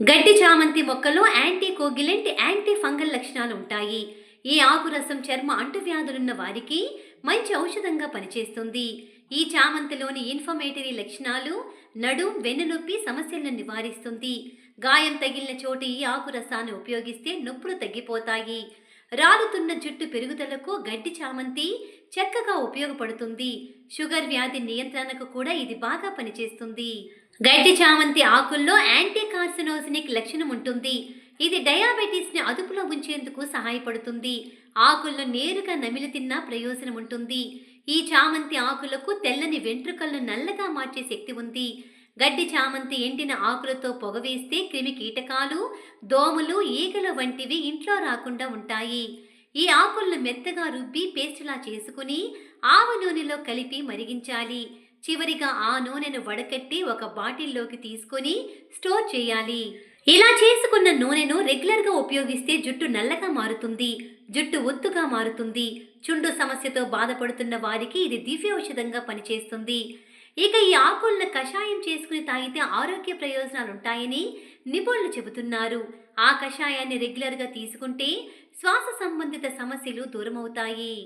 గడ్డి చామంతి మొక్కలో యాంటీ కోగిలెంట్ యాంటీ ఫంగల్ లక్షణాలు ఉంటాయి. ఈ ఆకు రసం చర్మ అంటువ్యాధులున్న వారికి మంచి ఔషధంగా పనిచేస్తుంది. ఈ చామంతిలోని ఇన్ఫర్మేటరీ లక్షణాలు నడుం వెన్నునొప్పి సమస్యలను నివారిస్తుంది. గాయం తగిలిన చోట ఈ ఆకు రసాన్ని ఉపయోగిస్తే నొప్పులు తగ్గిపోతాయి. రాలుతున్న జుట్టు పెరుగుదలకు గడ్డి చామంతి చక్కగా ఉపయోగపడుతుంది. షుగర్ వ్యాధి నియంత్రణకు కూడా ఇది బాగా పనిచేస్తుంది. గడ్డి చామంతి ఆకుల్లో యాంటీ కార్సినోసినిక్ లక్షణం ఉంటుంది. ఇది డయాబెటీస్ని అదుపులో ఉంచేందుకు సహాయపడుతుంది. ఆకులను నేరుగా నమిలి తిన్నా ప్రయోజనం ఉంటుంది. ఈ చామంతి ఆకులకు తెల్లని వెంట్రుకలను నల్లగా మార్చే శక్తి ఉంది. గడ్డి చామంతి ఎండిన ఆకులతో పొగవేస్తే క్రిమి కీటకాలు దోమలు ఈగలు వంటివి ఇంట్లో రాకుండా ఉంటాయి. ఈ ఆకులను మెత్తగా రుబ్బి పేస్టులా చేసుకుని ఆవ నూనెలో కలిపి మరిగించాలి. చివరిగా ఆ నూనెను వడకట్టి ఒక బాటిల్లోకి తీసుకొని స్టోర్ చేయాలి. ఇలా చేసుకున్న నూనెను రెగ్యులర్గా ఉపయోగిస్తే జుట్టు నల్లగా మారుతుంది జుట్టు ఒత్తుగా మారుతుంది. చుండు సమస్యతో బాధపడుతున్న వారికి ఇది దివ్య ఔషధంగా పనిచేస్తుంది. ఇక ఈ ఆకులను కషాయం చేసుకుని తాగితే ఆరోగ్య ప్రయోజనాలు ఉంటాయని నిపుణులు చెబుతున్నారు. ఆ కషాయాన్ని రెగ్యులర్గా తీసుకుంటే శ్వాస సంబంధిత సమస్యలు దూరమవుతాయి.